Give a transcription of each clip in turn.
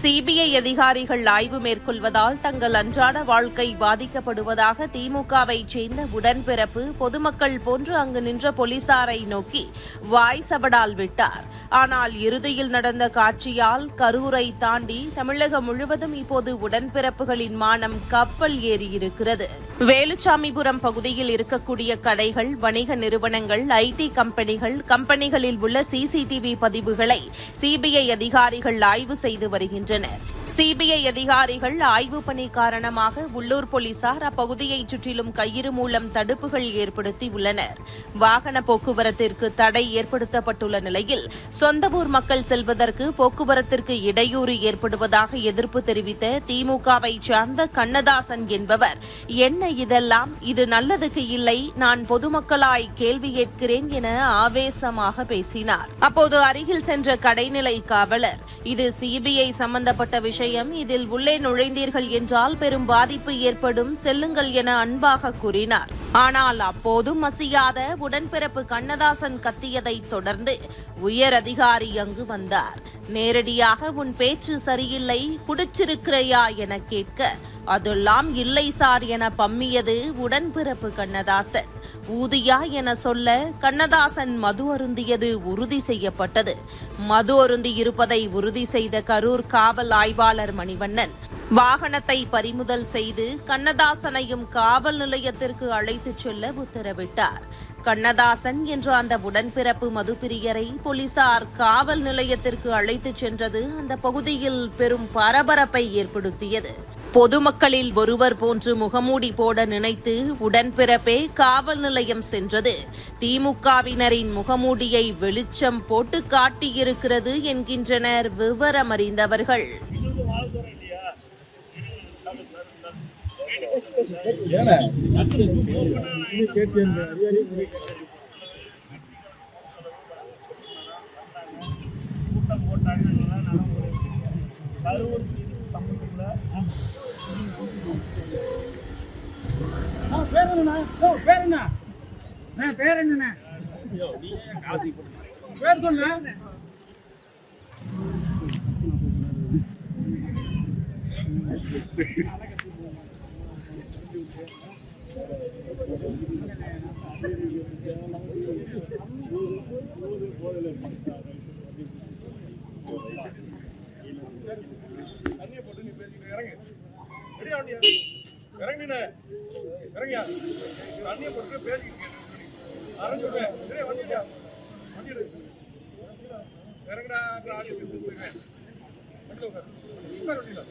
CBI அதிகாரிகள் ஆய்வு மேற்கொள்வதால் தங்கள் அன்றாட வாழ்க்கை பாதிக்கப்படுவதாக திமுகவைச் சேர்ந்த உடன்பிறப்பு பொதுமக்கள் போன்று அங்கு நின்ற போலீசாரை நோக்கி வாய் சபடால் விட்டார். ஆனால் இறுதியில் நடந்த காட்சியால் கரூரை தாண்டி தமிழகம் முழுவதும் இப்போது உடன்பிறப்புகளின் மானம் கப்பல் ஏறியிருக்கிறது. வேலுச்சாமிபுரம் பகுதியில் இருக்கக்கூடிய கடைகள் வணிக நிறுவனங்கள் ஐடி கம்பெனிகள் கம்பெனிகளில் உள்ள சிசிடிவி பதிவுகளை சிபிஐ அதிகாரிகள் ஆய்வு செய்து வருகின்றனர். சிபிஐ அதிகாரிகள் ஆய்வு பணி காரணமாக உள்ளூர் போலீசார் அப்பகுதியைச் சுற்றிலும் கயிறு மூலம் தடுப்புகள் ஏற்படுத்தி உள்ளனர். வாகன போக்குவரத்திற்கு தடை ஏற்படுத்தப்பட்டுள்ள நிலையில் சொந்த ஊர் மக்கள் செல்வதற்கு போக்குவரத்திற்கு இடையூறு ஏற்படுவதாக எதிர்ப்பு தெரிவித்த திமுகவை சார்ந்த கண்ணதாசன் என்பவர் என்ன இதெல்லாம்? இது நல்லதுக்கு இல்லை. நான் பொதுமக்களாய் கேள்வி கேட்கிறேன் என ஆவேசமாக பேசினார். அப்போது அருகில் சென்ற கடைநிலை காவலர் இது சிபிஐ சம்பந்தப்பட்ட விஷயம். இதில் உள்ளே நுழைந்தீர்கள் என்றால் பெரும் பாதிப்பு ஏற்படும் செல்லுங்கள் என அன்பாக கூறினார். ஆனால் அப்போதும் அசியாத உடன்பிறப்பு கண்ணதாசன் கத்தியதை தொடர்ந்து உயர் அதிகாரி அங்கு வந்தார். நேரடியாக உன் பேச்சு சரியில்லை குடிச்சிருக்கிறையா என கேட்க அதெல்லாம் இல்லை சார் என பம்மியது உடன்பிறப்பு கண்ணதாசன். ஊதியா என சொல்ல கண்ணதாசன் மது அருந்தியது உறுதி செய்யப்பட்டது. மது அருந்தி இருப்பதை உறுதி செய்த கரூர் காவல் ஆய்வாளர் மணிவண்ணன். வாகனத்தை பறிமுதல் செய்து கண்ணதாசனையும் காவல் நிலையத்திற்கு அழைத்துச் செல்ல உத்தரவிட்டார். கண்ணதாசன் என்ற அந்த உடன்பிறப்பு மதுப்பிரியரை போலீசார் காவல் நிலையத்திற்கு அழைத்துச் சென்றது அந்த பகுதியில் பெரும் பரபரப்பை ஏற்படுத்தியது. பொதுமக்களில் ஒருவர் போன்று முகமூடி போட நினைத்து உடன்பிறப்பே காவல் நிலையம் சென்றது. திமுகவினரின் முகமூடியை வெளிச்சம் போட்டு காட்டியிருக்கிறது என்கின்றனர் விவரமறிந்தவர்கள். கூட்டம் போட்டாங்க கரூர் சம்பந்தத்தில் பேர் என்னண்ணா? ஓ பேர் என்ன? பேர் என்னண்ணா? பேர் சொல்லுண்ணா. தண்ணியை இறங்கியா தண்ணியை போட்டு பேசிக்கிட்டு அரைஞ்சுடுவேன் சரியா வண்டியா வண்டி இறங்குடா ஆடியோ வண்டியில்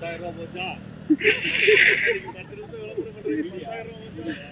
பத்தாயிரம் ரூபாய் போச்சா? பத்து நிமிஷம் விளம்பரம் பண்றீங்க பத்தாயிரம் ரூபாய் போச்சா?